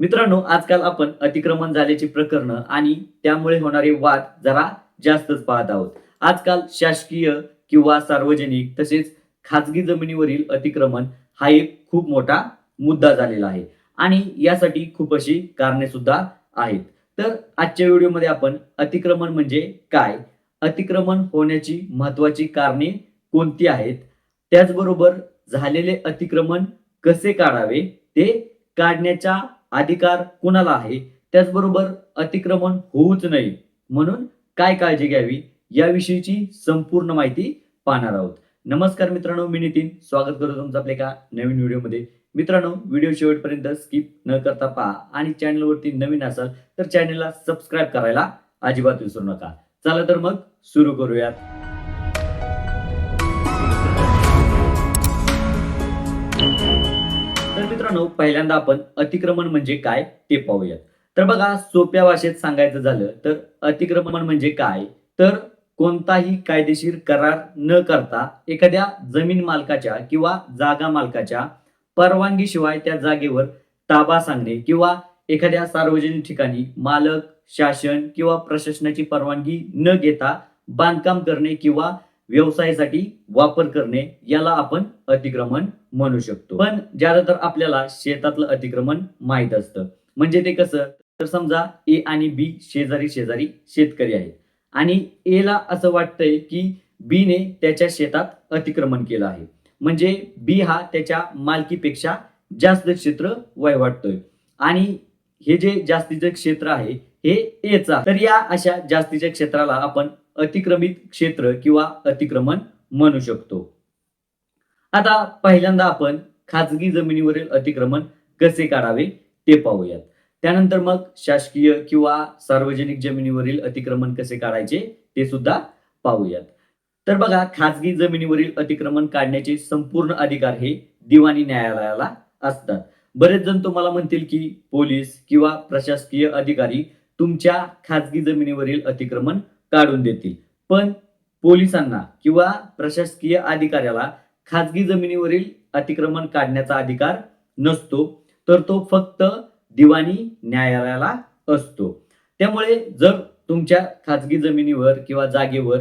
मित्रांनो आजकाल आपण अतिक्रमण झाल्याची प्रकरणं आणि त्यामुळे होणारे वाद जरा जास्तच पाहत आहोत. आजकाल शासकीय किंवा सार्वजनिक तसेच खाजगी जमिनीवरील अतिक्रमण हा एक खूप मोठा मुद्दा झालेला आहे आणि यासाठी खूप अशी कारणे सुद्धा आहेत. तर आजच्या व्हिडिओमध्ये आपण अतिक्रमण म्हणजे काय? अतिक्रमण होण्याची महत्वाची कारणे कोणती आहेत? त्याचबरोबर झालेले अतिक्रमण कसे काढावे? ते काढण्याच्या अधिकार कुणाला आहे? त्याचबरोबर अतिक्रमण होऊच नये म्हणून काय काळजी घ्यावी? याविषयीची संपूर्ण माहिती पाहणार आहोत. नमस्कार मित्रांनो मी नितीन. स्वागत करतो तुमचं आपल्या एका नवीन व्हिडिओमध्ये. मित्रांनो व्हिडिओ शेवटपर्यंत स्किप न करता पहा आणि चॅनलवरती नवीन असाल तर चॅनलला सबस्क्राईब करायला अजिबात विसरू नका. चला तर मग सुरू करूयात. मित्रांनो पहिल्यांदा आपण अतिक्रमण म्हणजे काय ते पाहूयात. तर बघा सोप्या भाषेत सांगायचं झालं तर अतिक्रमण म्हणजे काय? तर कोणताही कायदेशीर करार न करता एखाद्या जमीन मालकाच्या किंवा जागा मालकाच्या परवानगीशिवाय त्या जागेवर ताबा सांगणे किंवा एखाद्या सार्वजनिक ठिकाणी मालक शासन किंवा प्रशासनाची परवानगी न घेता बांधकाम करणे किंवा व्यवसायासाठी वापर करणे याला आपण अतिक्रमण म्हणू शकतो. पण ज्यादातर आपल्याला शेतातलं अतिक्रमण माहीत असतं. म्हणजे ते कसं? तर समजा ए आणि बी शेजारी शेजारी शेतकरी आहेत. आणि ए ला असं वाटतंय की बी ने त्याच्या शेतात अतिक्रमण केलं आहे. म्हणजे बी हा त्याच्या मालकीपेक्षा जास्त क्षेत्र वयवाटतोय आणि हे जे जास्तीचे क्षेत्र आहे हे एचा तर या अशा जास्तीच्या क्षेत्राला आपण अतिक्रमित क्षेत्र किंवा अतिक्रमण म्हणू शकतो. आता पहिल्यांदा आपण खाजगी जमिनीवरील अतिक्रमण कसे काढावे ते पाहूयात. त्यानंतर मग शासकीय किंवा सार्वजनिक जमिनीवरील अतिक्रमण कसे काढायचे ते सुद्धा पाहूयात. तर बघा खाजगी जमिनीवरील अतिक्रमण काढण्याचे संपूर्ण अधिकार हे दिवाणी न्यायालयाला असतात. बरेच जण तुम्हाला म्हणतील की पोलीस किंवा प्रशासकीय अधिकारी तुमच्या खाजगी जमिनीवरील अतिक्रमण काढून देतील. पण पोलिसांना किंवा प्रशासकीय अधिकाऱ्याला खाजगी जमिनीवरील अतिक्रमण काढण्याचा अधिकार नसतो तर तो फक्त दिवाणी न्यायालयाला असतो. त्यामुळे जर तुमच्या खाजगी जमिनीवर किंवा जागेवर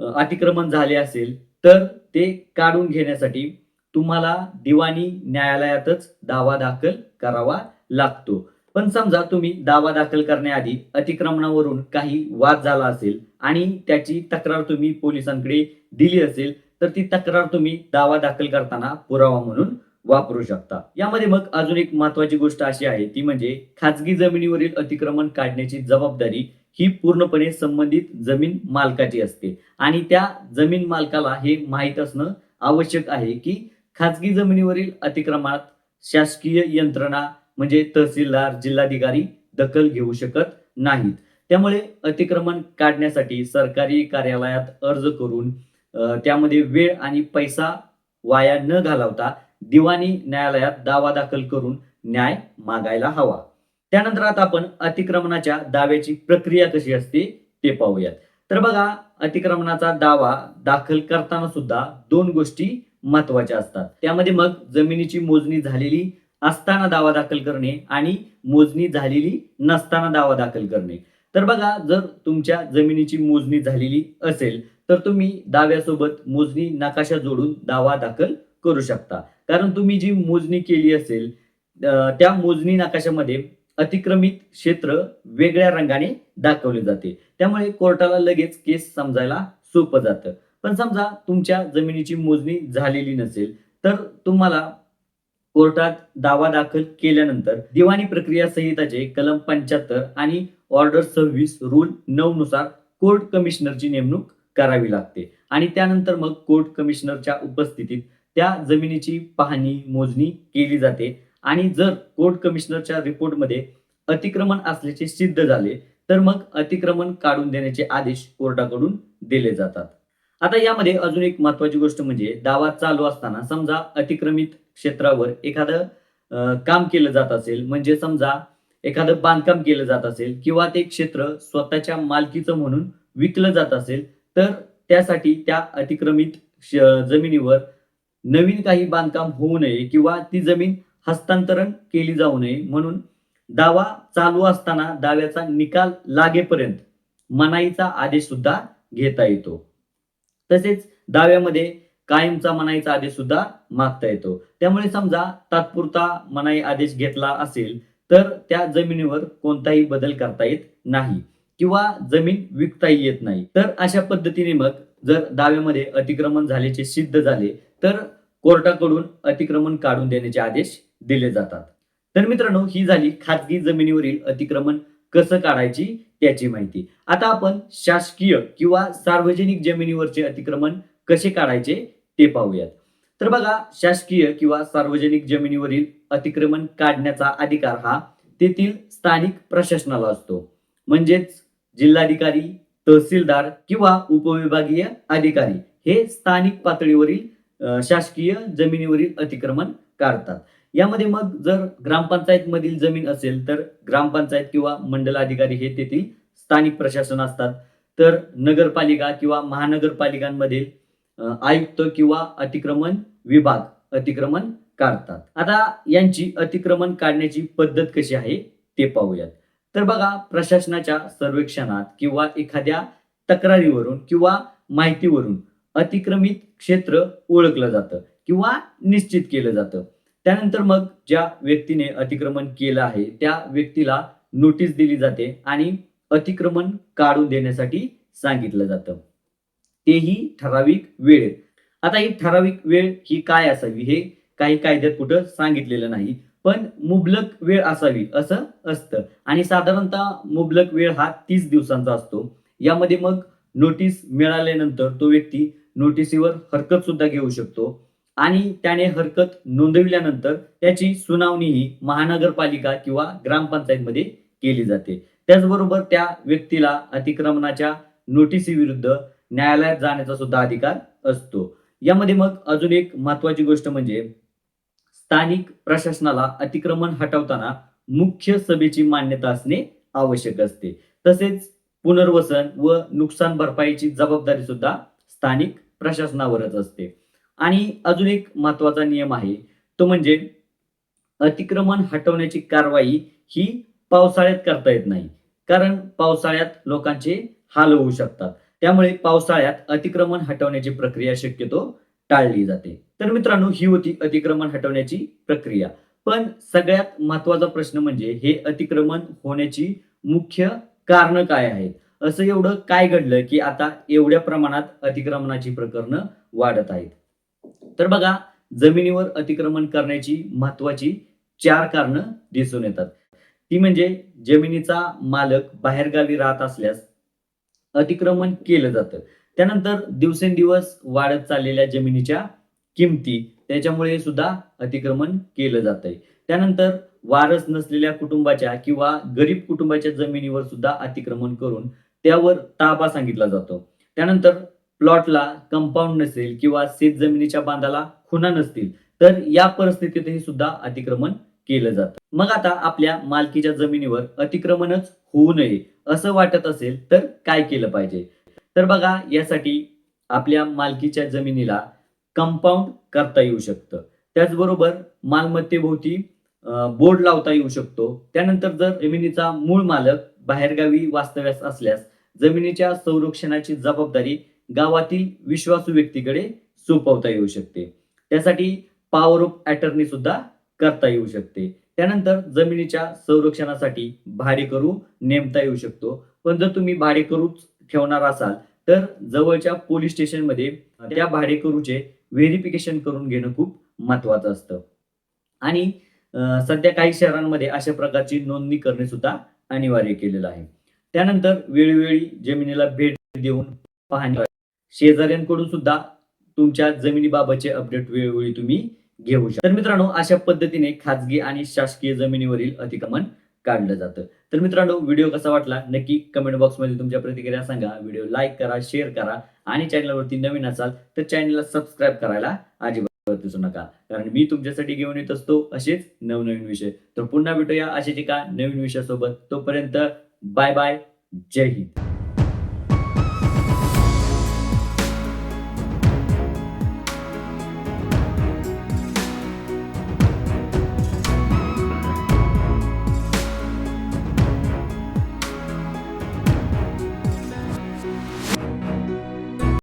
अतिक्रमण झाले असेल तर ते काढून घेण्यासाठी तुम्हाला दिवाणी न्यायालयातच दावा दाखल करावा लागतो. पण समजा तुम्ही दावा दाखल करण्याआधी अतिक्रमणावरून काही वाद झाला असेल आणि त्याची तक्रार तुम्ही पोलिसांकडे दिली असेल तर ती तक्रार तुम्ही दावा दाखल करताना पुरावा म्हणून वापरू शकता. यामध्ये मग अजून एक महत्वाची गोष्ट अशी आहे ती म्हणजे खाजगी जमिनीवरील अतिक्रमण काढण्याची जबाबदारी ही पूर्णपणे संबंधित जमीन मालकाची असते. आणि त्या जमीन मालकाला हे माहीत असणं आवश्यक आहे की खाजगी जमिनीवरील अतिक्रमणात शासकीय यंत्रणा म्हणजे तहसीलदार जिल्हाधिकारी दखल घेऊ शकत नाहीत. त्यामुळे अतिक्रमण काढण्यासाठी सरकारी कार्यालयात अर्ज करून त्यामध्ये वेळ आणि पैसा वाया न घालवता दिवाणी न्यायालयात दावा दाखल करून न्याय मागायला हवा. त्यानंतर आता आपण अतिक्रमणाच्या दाव्याची प्रक्रिया कशी असते ते पाहूयात. तर बघा अतिक्रमणाचा दावा दाखल करताना सुद्धा दोन गोष्टी महत्त्वाच्या असतात. त्यामध्ये मग जमिनीची मोजणी झालेली असताना दावा दाखल करणे आणि मोजणी झालेली नसताना दावा दाखल करणे. तर बघा जर तुमच्या जमिनीची मोजणी झालेली असेल तर तुम्ही दाव्यासोबत मोजणी नकाशा जोडून दावा दाखल करू शकता. कारण तुम्ही जी मोजणी केली असेल त्या मोजणी नकाशामध्ये अतिक्रमित क्षेत्र वेगळ्या रंगाने दाखवले जाते. त्यामुळे कोर्टाला लगेच केस समजायला सोपं जातं. पण समजा तुमच्या जमिनीची मोजणी झालेली नसेल तर तुम्हाला कोर्टात दावा दाखल केल्यानंतर दिवाणी प्रक्रिया संहिताचे कलम पंच्याहत्तर आणि ऑर्डर सव्वीस रूल नऊ नुसार कोर्ट कमिशनरची नेमणूक करावी लागते. आणि त्यानंतर मग कोर्ट कमिशनरच्या उपस्थितीत त्या जमिनीची पाहणी मोजणी केली जाते. आणि जर कोर्ट कमिशनरच्या रिपोर्टमध्ये अतिक्रमण असल्याचे सिद्ध झाले तर मग अतिक्रमण काढून देण्याचे आदेश कोर्टाकडून दिले जातात. आता यामध्ये अजून एक महत्वाची गोष्ट म्हणजे दावा चालू असताना समजा अतिक्रमित क्षेत्रावर एखादं काम केलं जात असेल म्हणजे समजा एखादं बांधकाम केलं जात असेल किंवा ते क्षेत्र स्वतःच्या मालकीचं म्हणून विकलं जात असेल तर त्यासाठी त्या अतिक्रमित जमिनीवर नवीन काही बांधकाम होऊ नये किंवा ती जमीन हस्तांतरण केली जाऊ नये म्हणून दावा चालू असताना दाव्याचा निकाल लागेपर्यंत मनाईचा आदेश सुद्धा घेता येतो. तसेच दाव्यामध्ये कायमचा मनाईचा आदेश सुद्धा मागता येतो. त्यामुळे समजा तात्पुरता मनाई आदेश घेतला असेल तर त्या जमिनीवर कोणताही बदल करता येत नाही किंवा जमीन विकताही येत नाही. तर अशा पद्धतीने मग जर दाव्यामध्ये अतिक्रमण झाल्याचे सिद्ध झाले तर कोर्टाकडून अतिक्रमण काढून देण्याचे आदेश दिले जातात. तर मित्रांनो ही झाली खाजगी जमिनीवरील अतिक्रमण कसं काढायची त्याची माहिती. आता आपण शासकीय किंवा सार्वजनिक जमिनीवरचे अतिक्रमण कसे काढायचे ते पाहूयात. तर बघा शासकीय किंवा सार्वजनिक जमिनीवरील अतिक्रमण काढण्याचा अधिकार हा तेथील स्थानिक प्रशासनाला असतो. म्हणजेच जिल्हाधिकारी तहसीलदार किंवा उपविभागीय अधिकारी हे स्थानिक पातळीवरील शासकीय जमिनीवरील अतिक्रमण काढतात. यामध्ये मग जर ग्रामपंचायत मधील जमीन असेल तर ग्रामपंचायत किंवा मंडल अधिकारी हे तेथील स्थानिक प्रशासन असतात. तर नगरपालिका किंवा महानगरपालिकांमधील आयुक्त किंवा अतिक्रमण विभाग अतिक्रमण काढतात. आता यांची अतिक्रमण काढण्याची पद्धत कशी आहे ते पाहूयात. तर बघा प्रशासनाच्या सर्वेक्षणात किंवा एखाद्या तक्रारीवरून किंवा माहितीवरून अतिक्रमित क्षेत्र ओळखलं जातं किंवा निश्चित केलं जातं. त्यानंतर मग ज्या व्यक्तीने अतिक्रमण केलं आहे त्या व्यक्तीला नोटीस दिली जाते आणि अतिक्रमण काढून देण्यासाठी सांगितलं जातं. तेही ठराविक वेळेत आता ही ठराविक वेळ ही काय असावी? हे काही कायद्यात कुठं सांगितलेलं नाही. पण मुबलक वेळ असावी असं असतं. आणि साधारणतः मुबलक वेळ हा तीस दिवसांचा असतो. यामध्ये मग नोटीस मिळाल्यानंतर तो व्यक्ती नोटीसीवर हरकत सुद्धा घेऊ शकतो. आणि त्याने हरकत नोंदविल्यानंतर त्याची सुनावणी ही महानगरपालिका किंवा ग्रामपंचायतमध्ये केली जाते. त्याचबरोबर त्या व्यक्तीला अतिक्रमणाच्या नोटीसीविरुद्ध विरुद्ध न्यायालयात जाण्याचा सुद्धा अधिकार असतो. यामध्ये मग अजून एक महत्वाची गोष्ट म्हणजे स्थानिक प्रशासनाला अतिक्रमण हटवताना मुख्य सभेची मान्यता असणे आवश्यक असते. तसेच पुनर्वसन व नुकसान भरपाईची जबाबदारी सुद्धा स्थानिक प्रशासनावरच असते. आणि अजून एक महत्त्वाचा नियम आहे तो म्हणजे अतिक्रमण हटवण्याची कारवाई ही पावसाळ्यात करता येत नाही. कारण पावसाळ्यात लोकांचे हाल होऊ शकतात. त्यामुळे पावसाळ्यात अतिक्रमण हटवण्याची प्रक्रिया शक्यतो टाळली जाते. तर मित्रांनो ही होती अतिक्रमण हटवण्याची प्रक्रिया. पण सगळ्यात महत्त्वाचा प्रश्न म्हणजे हे अतिक्रमण होण्याची मुख्य कारण काय आहेत? असं एवढं काय घडलं की आता एवढ्या प्रमाणात अतिक्रमणाची प्रकरणं वाढत आहेत? तर बघा जमिनीवर अतिक्रमण करण्याची महत्वाची चार कारणं दिसून येतात. ती म्हणजे जमिनीचा मालक बाहेरगावी राहत असल्यास अतिक्रमण केलं जातं. त्यानंतर दिवसेंदिवस वाढत चाललेल्या जमिनीच्या किमती त्याच्यामुळे सुद्धा अतिक्रमण केलं जात आहे त्यानंतर वारस नसलेल्या कुटुंबाच्या किंवा गरीब कुटुंबाच्या जमिनीवर सुद्धा अतिक्रमण करून त्यावर ताबा सांगितला जातो. त्यानंतर प्लॉटला कंपाऊंड नसेल किंवा शेत जमिनीच्या बांधाला खुणा नसतील तर या परिस्थितीतही सुद्धा अतिक्रमण केलं जातं. मग आता आपल्या मालकीच्या जमिनीवर अतिक्रमणच होऊ नये असं वाटत असेल तर काय केलं पाहिजे? तर बघा यासाठी आपल्या मालकीच्या जमिनीला कंपाऊंड करता येऊ शकतं. त्याचबरोबर मालमत्तेभोवती बोर्ड लावता येऊ शकतो. त्यानंतर जर जमिनीचा मूळ मालक बाहेरगावी वास्तव्यास असल्यास जमिनीच्या संरक्षणाची जबाबदारी गावातील विश्वासू व्यक्तीकडे सोपवता येऊ शकते. त्यासाठी पॉवर ऑफ अटर्नी सुद्धा करता येऊ शकते. त्यानंतर जमिनीच्या संरक्षणासाठी भाडेकरू नेमता येऊ शकतो. पण जर तुम्ही भाडेकरूच ठेवणार असाल तर जवळच्या पोलीस स्टेशनमध्ये त्या भाडेकरूचे व्हेरिफिकेशन करून घेणं खूप महत्वाचं असतं. आणि सध्या काही शहरांमध्ये अशा प्रकारची नोंदणी करणे सुद्धा अनिवार्य केलेलं आहे. त्यानंतर वेळोवेळी जमिनीला भेट देऊन पाहणे शेजाऱ्यांकडून सुद्धा तुमच्या जमिनीबाबतचे अपडेट वेळोवेळी तुम्ही घेऊ शकता. तर मित्रांनो अशा पद्धतीने खाजगी आणि शासकीय जमिनीवरील अतिक्रमण काढलं जातं. तर मित्रांनो व्हिडिओ कसा वाटला? नक्की कमेंट बॉक्समध्ये तुमच्या प्रतिक्रिया सांगा. व्हिडिओ लाईक करा शेअर करा आणि चॅनलवरती नवीन असाल तर चॅनलला सबस्क्राईब करायला अजिबात दिसू नका. कारण मी तुमच्यासाठी घेऊन येत असतो असेच नवनवीन विषय. तर पुन्हा भेटूया अशाच एका नवीन विषयासोबत. तोपर्यंत बाय बाय जय हिंद.